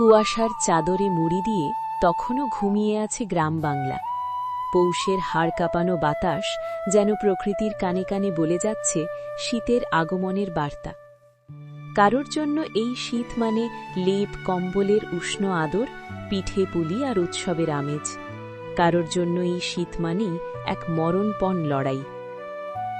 কুয়াশার চাদরে মুড়ি দিয়ে তখনও ঘুমিয়ে আছে গ্রাম বাংলা। পৌষের হাড় কাঁপানো বাতাস যেন প্রকৃতির কানে কানে বলে যাচ্ছে শীতের আগমনের বার্তা। কারোর জন্য এই শীত মানে লেপ, কম্বলের উষ্ণ আদর, পিঠে পুলি আর উৎসবের আমেজ। কারোর জন্য এই শীত মানেই এক মরণপণ লড়াই।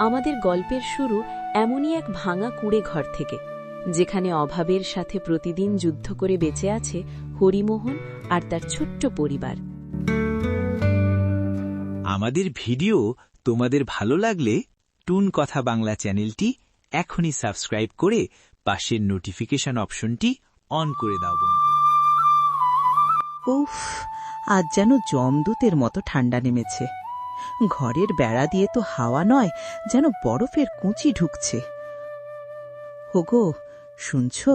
আমাদের গল্পের শুরু এমনই এক ভাঙা কুঁড়ে ঘর থেকে। যেখানে অভাবের সাথে প্রতিদিন যুদ্ধ করে বেঁচে আছে হরিমোহন আর তার ছোট্ট পরিবার। আমাদের ভিডিও তোমাদের ভালো লাগলে টুন কথা বাংলা চ্যানেলটি এখনই সাবস্ক্রাইব করে পাশের নোটিফিকেশন অপশনটি অন করে দাও বন্ধু। উফ আজ যেন জমদূতের মতো ঠান্ডা নেমেছে। ঘরের বেড়া দিয়ে তো হাওয়া নয় যেন বরফের কুঁচি ঢুকছে। হোগো শুনছ?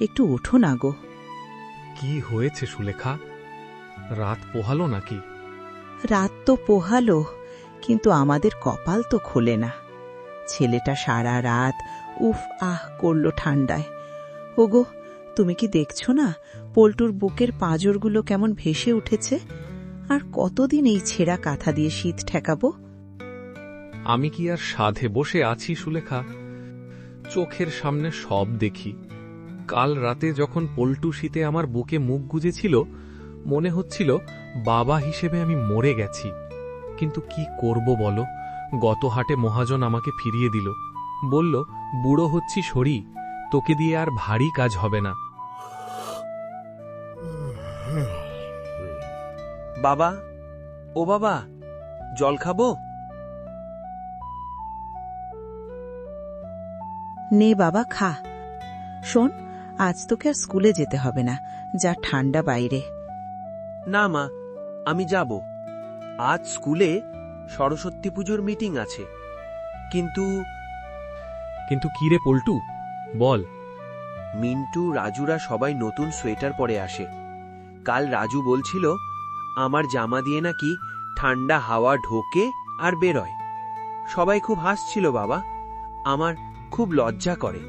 একটু ওঠো না গো। কি হয়েছে সুলেখা? রাত পোহালো নাকি? রাত তো পোহালো কিন্তু আমাদের কপাল তো খোলে না। ছেলেটা সারা রাত উফ আহ করল ঠান্ডায়। ওগো তুমি কি দেখছ না পল্টুর বুকের পাঁজরগুলো কেমন ভেসে উঠেছে? আর কতদিন এই ছেঁড়া কাঁথা দিয়ে শীত ঠেকাবো? আমি কি আর সাধে বসে আছি সুলেখা? চোখের সামনে সব দেখি। কাল রাতে যখন পল্টু শীতে আমার বুকে মুখ গুজেছিল, মনে হচ্ছিল বাবা হিসেবে আমি মরে গেছি। কিন্তু কি করব বলো? গত হাটে মহাজন আমাকে ফিরিয়ে দিল। বলল, বুড়ো হচ্ছি সরি তোকে দিয়ে আর ভারী কাজ হবে না। বাবা, ও বাবা, জল খাব? নে বাবা খা। শোন আজ তোকে আর স্কুলে যেতে হবে না যা ঠান্ডা বাইরে। না মা আমি যাব। আজ স্কুলে সরস্বতী পুজোর মিটিং আছে। কিন্তু কিন্তু কি রে পল্টু? বল। মিন্টু রাজুরা সবাই নতুন সোয়েটার পরে আসে। কাল রাজু বলছিল আমার জামা দিয়ে নাকি ঠান্ডা হাওয়া ঢোকে আর বেরোয়। সবাই খুব হাসছিল বাবা। আমার খুব লজ্জা করে।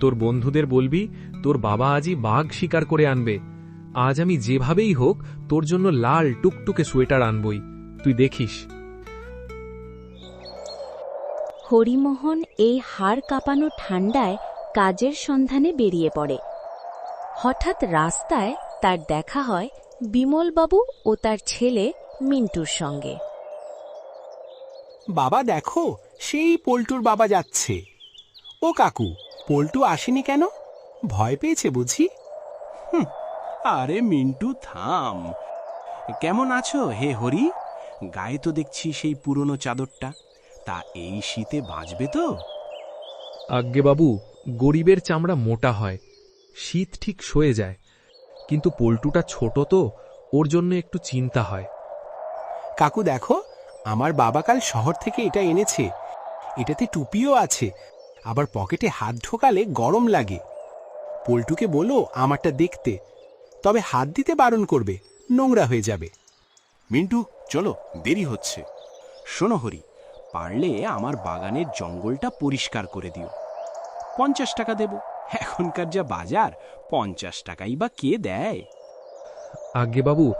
তোর বন্ধুদের বলবি তোর বাবা আজই বাঘ শিকার করে আনবে। আজ আমি যেভাবেই হোক তোর জন্য লাল টুকটুকে সোয়েটার আনবই। তুই দেখিস। হরিমোহন এই হাড় কাঁপানো ঠান্ডায় কাজের সন্ধানে বেরিয়ে পড়ে। হঠাৎ রাস্তায় তার দেখা হয় বিমলবাবু ও তার ছেলে মিন্টুর সঙ্গে। বাবা দেখো সেই পল্টুর বাবা যাচ্ছে। ও কাকু পল্টু আসেনি কেন? ভয় পেয়েছে বুঝি? আরে মিন্টু থাম। কেমন আছো হে হরি? গায়ে তো দেখছি সেই পুরনো চাদরটা। তা এই শীতে বাঁচবে তো? আজ্ঞে বাবু গরিবের চামড়া মোটা হয়। শীত ঠিক সয়ে যায়। কিন্তু পল্টুটা ছোট তো ওর জন্য একটু চিন্তা হয়। কাকু দেখো আমার বাবা কাল শহর থেকে এটা এনেছে। এটাতে টুপিও আছে। আবার পকেটে হাত ঢোকালে গরম লাগে। পল্টুকে বলো আমারটা দেখতে। তবে হাত দিতে বারণ করবে নোংরা হয়ে যাবে। মিন্টু চলো দেরি হচ্ছে। শোনো হরি পারলে আমার বাগানের জঙ্গলটা পরিষ্কার করে দিও। পঞ্চাশ টাকা দেব। এখনকার যা বাজার পঞ্চাশ টাকাই বা কে দেয়? আজ্ঞে বাবু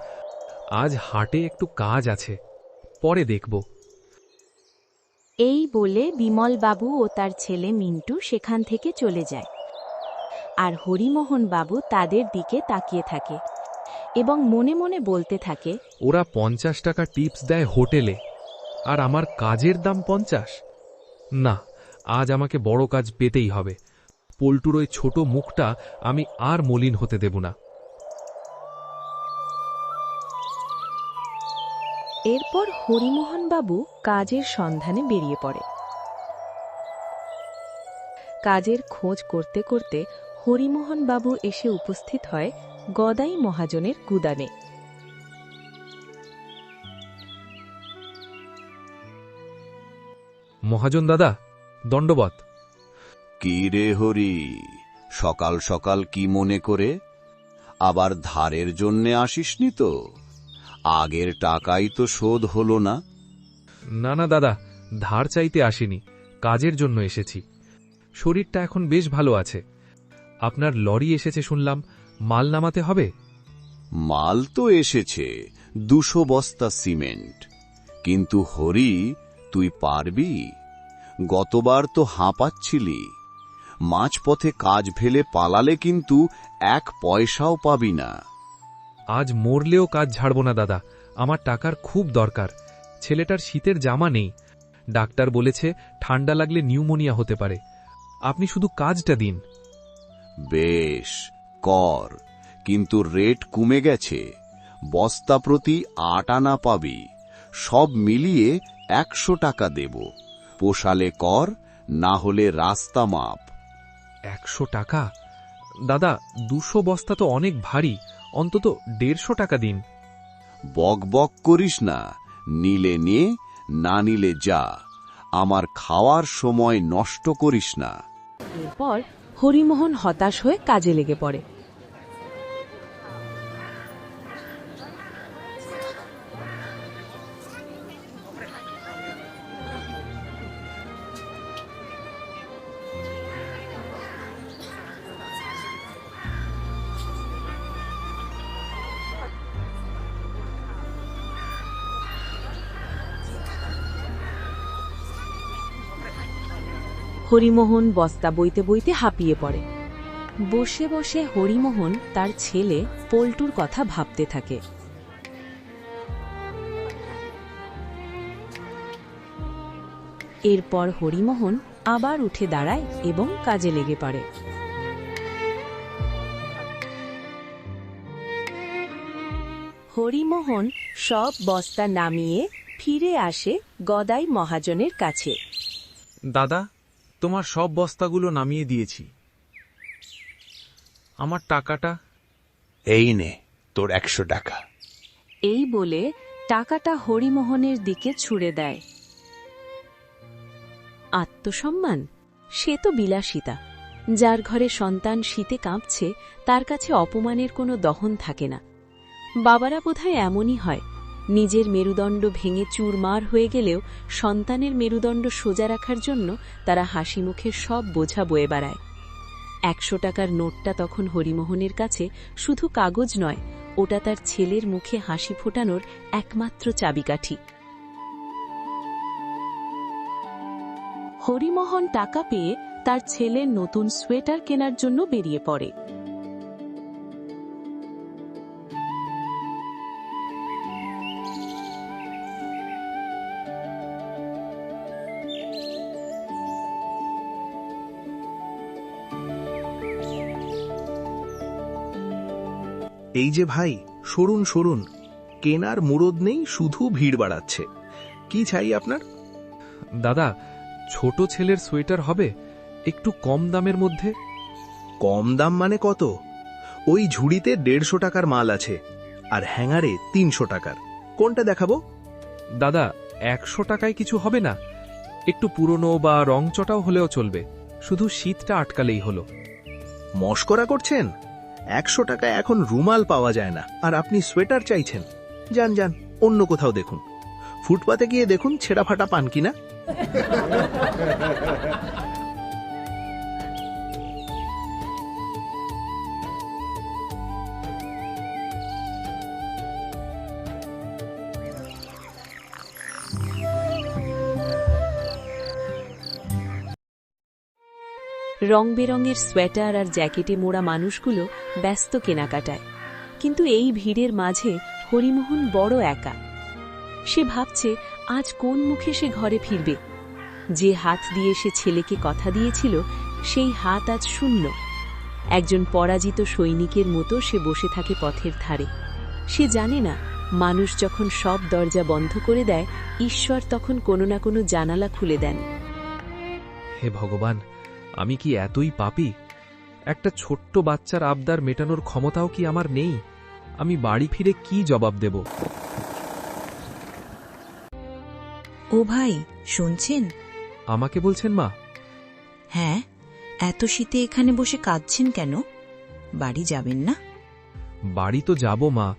আজ হাটে একটু কাজ আছে। পরে দেখব। এই বলে বিমলবাবু ও তার ছেলে মিন্টু সেখান থেকে চলে যায়। আর হরিমোহন বাবু তাদের দিকে তাকিয়ে থাকে এবং মনে মনে বলতে থাকে, ওরা পঞ্চাশ টাকা টিপস দেয় হোটেলে, আর আমার কাজের দাম পঞ্চাশ? না, আজ আমাকে বড় কাজ পেতেই হবে। পল্টুর ওই ছোট মুখটা আমি আর মলিন হতে দেব না। এরপর হরিমোহনবাবু কাজের সন্ধানে বেরিয়ে পড়ে। কাজের খোঁজ করতে করতে হরিমোহনবাবু এসে উপস্থিত হয় গদাই মহাজনের গুদামে মহাজন দাদা দণ্ডবত কি রে হরি সকাল সকাল কি মনে করে? আবার ধারের জন্যে আসিসনি তো? আগের টাকাই তো শোধ হলো না। না না দাদা ধার চাইতে আসিনি। কাজের জন্য এসেছি। শরীরটা এখন বেশ ভালো আছে। আপনার লরি এসেছে শুনলাম। মাল নামাতে হবে? মাল তো এসেছে দুশো বস্তা সিমেন্ট। কিন্তু হরি তুই পারবি? গতবার তো হাঁপাচ্ছিলি। মাঝপথে কাজ ফেলে পালালে কিন্তু এক পয়সাও পাবি না। আজ মরলেও কাজ ছাড়ব না দাদা। আমার টাকার খুব দরকার। ছেলেটার শীতের জামা নেই। ডাক্তার বলেছে ঠান্ডা লাগলে নিউমোনিয়া হতে পারে। আপনি শুধু কাজটা দিন। বেশ কর। কিন্তু রেট কমে গেছে। বস্তা প্রতি আট আনা পাবি। সব মিলিয়ে একশো টাকা দেব। পোষালে কর না হলে রাস্তা মাপ। একশো টাকা? দাদা দুশো বস্তা তো অনেক ভারী। অন্তত দেড়শো টাকা দিন। বক বক করিস না। নিলে নে না নিলে যা। আমার খাওয়ার সময় নষ্ট করিস না। এরপর হরিমোহন হতাশ হয়ে কাজে লেগে পড়ে। হরিমোহন বস্তা বইতে বইতে হাঁপিয়ে পড়ে। বসে বসে হরিমোহন তার ছেলে পল্টুর কথা ভাবতে থাকে। এরপর হরিমোহন আবার উঠে দাঁড়ায় এবং কাজে লেগে পড়ে। হরিমোহন সব বস্তা নামিয়ে ফিরে আসে গদাই মহাজনের কাছে। দাদা তোমার সব বস্তাগুলো নামিয়ে দিয়েছি। আমার টাকাটা এই নে তোর একশো টাকা। এই বলে টাকাটা হরিমোহনের দিকে ছুড়ে দেয়। আত্মসম্মান? সে তো বিলাসিতা। যার ঘরে সন্তান শীতে কাঁপছে তার কাছে অপমানের কোনো দহন থাকে না। বাবারা বোধহয় এমনই হয়। নিজের মেরুদণ্ড ভেঙে চুরমার হয়ে গেলেও সন্তানের মেরুদণ্ড সোজা রাখার জন্য তারা হাসি মুখে সব বোঝা বয়ে বেড়ায়। একশো টাকার নোটটা তখন হরিমোহনের কাছে শুধু কাগজ নয়, ওটা তার ছেলের মুখে হাসি ফোটানোর একমাত্র চাবিকাঠি। হরিমোহন টাকা পেয়ে তার ছেলের নতুন সোয়েটার কেনার জন্য বেরিয়ে পড়ে। এই যে ভাই সরুন সরুন কেনার মুরদ নেই শুধু ভিড় বাড়াচ্ছে। কি চাই আপনার? দাদা ছোট ছেলের সোয়েটার হবে একটু কম দামের মধ্যে? কম দাম মানে কত? ওই ঝুড়িতে দেড়শো টাকার মাল আছে আর হ্যাঙ্গারে তিনশো টাকার। কোনটা দেখাবো? দাদা একশো টাকায় কিছু হবে না। একটু পুরনো বা রংচটাও হলেও চলবে। শুধু শীতটা আটকালেই হলো। মস্করা করছেন? একশো টাকায় এখন রুমাল পাওয়া যায় না। আর আপনি সোয়েটার চাইছেন। যান যান, অন্য কোথাও দেখুন। ফুটপাতে গিয়ে দেখুন ছেঁড়া ফাটা পান কিনা। রং বেরঙের সোয়েটার আর জ্যাকেটে মোড়া মানুষগুলো ব্যস্ত কেনাকাটায়। কিন্তু এই ভিড়ের মাঝে হরিমোহন বড় একা। সে ভাবছে, আজ কোন মুখে সে ঘরে ফিরবে? যে হাত দিয়ে সে ছেলেকে কথা দিয়েছিল, সেই হাত আজ শূন্য। একজন পরাজিত সৈনিকের মতো সে বসে থাকে পথের ধারে। সে জানে না, মানুষ যখন সব দরজা বন্ধ করে দেয়, ঈশ্বর তখন কোনো না কোনো জানালা খুলে দেন। হে ভগবান আমি কি এতই পাপী? একটা ছোট্ট বাচ্চার আবদার মেটানোর ক্ষমতাও কি আমার নেই? আমি বাড়ি ফিরে কি জবাব দেব? ও ভাই শুনছেন? আমাকে বলছেন মা। হ্যাঁ এত শীতে এখানে বসে কাঁদছেন কেন? বাড়ি যাবেন না? বাড়ি তো যাব মা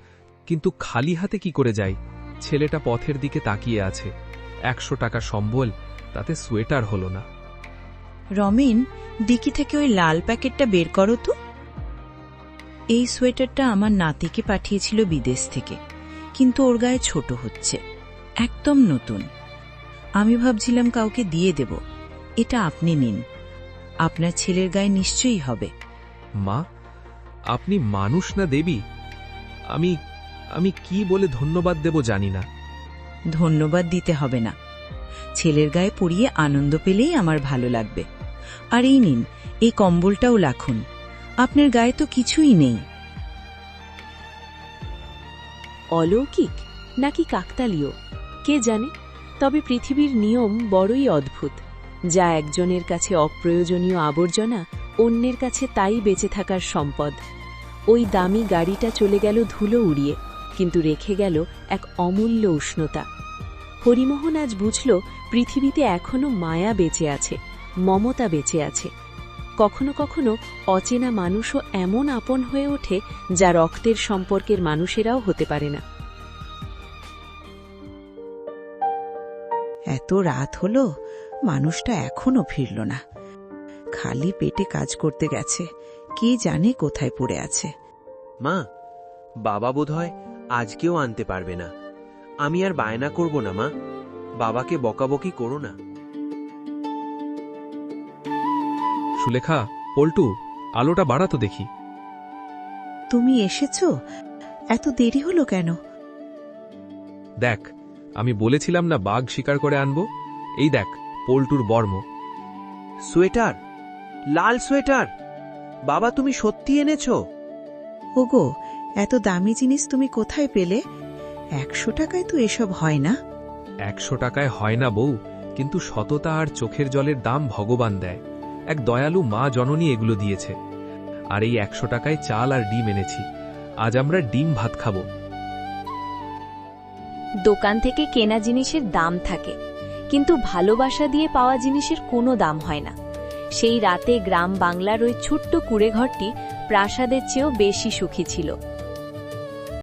কিন্তু খালি হাতে কি করে যাই? ছেলেটা পথের দিকে তাকিয়ে আছে। একশো টাকা সম্বল তাতে সোয়েটার হলো না। রমেন ডিকি থেকে ওই লাল প্যাকেটটা বের করো তো। এই সোয়েটারটা আমার নাতিকে পাঠিয়েছিল বিদেশ থেকে কিন্তু ওর গায়ে ছোট হচ্ছে একদম নতুন। আমি ভাবছিলাম কাউকে দিয়ে দেব এটা আপনি নিন। আপনার ছেলের গায়ে নিশ্চয়ই হবে। মা আপনি মানুষ না দেবী? আমি আমি কি বলে ধন্যবাদ দেব জানি না। ধন্যবাদ দিতে হবে না। ছেলের গায়ে পরিয়ে আনন্দ পেলেই আমার ভালো লাগবে। আর এই নিন, এই কম্বলটাও রাখুন। আপনার গায়ে তো কিছুই নেই। অলৌকিক নাকি কাকতালীয়, কে জানে? তবে পৃথিবীর নিয়ম বড়ই অদ্ভুত। যা একজনের কাছে অপ্রয়োজনীয় আবর্জনা, অন্যের কাছে তাই বেঁচে থাকার সম্পদ। ওই দামি গাড়িটা চলে গেল ধুলো উড়িয়ে, কিন্তু রেখে গেল এক অমূল্য উষ্ণতা। হরিমোহন আজ বুঝল পৃথিবীতে এখনও মায়া বেঁচে আছে। মমতা বেঁচে আছে। কখনো কখনো অচেনা মানুষও এমন আপন হয়ে ওঠে যা রক্তের সম্পর্কের মানুষেরাও হতে পারে না। এত রাত হলো মানুষটা এখনও ফিরল না। খালি পেটে কাজ করতে গেছে কে জানে কোথায় পড়ে আছে। মা বাবা বোধহয় আজকেও আনতে পারবে না। আমি আর বায়না করব না মা। বাবাকে বকাবকি করো না। সুলেখা পল্টু আলোটা বাড়াতো দেখি। তুমি এসেছ? এত দেরি হলো কেন? দেখ আমি বলেছিলাম না বাঘ শিকার করে আনব। এই দেখ পল্টুর বর্ম। সোয়েটার লাল সোয়েটার। বাবা তুমি সত্যি এনেছো? ওগো এত দামি জিনিস তুমি কোথায় পেলে? একশো টাকায় তো এসব হয় না। একশো টাকায় হয় না বউ কিন্তু সততা আর চোখের জলের দাম ভগবান দেয়। এক দয়ালু মা জননী এগুলো দিয়েছে। আর এই একশো টাকায় চাল আর ডিম এনেছি। আজ আমরা ডিম ভাত খাব। দোকান থেকে কেনা জিনিসের দাম থাকে, কিন্তু ভালোবাসা দিয়ে পাওয়া জিনিসের কোনো দাম হয় না। সেই রাতে গ্রাম বাংলার ওই ছোট্ট কুড়েঘরটি প্রাসাদের চেয়েও বেশি সুখী ছিল।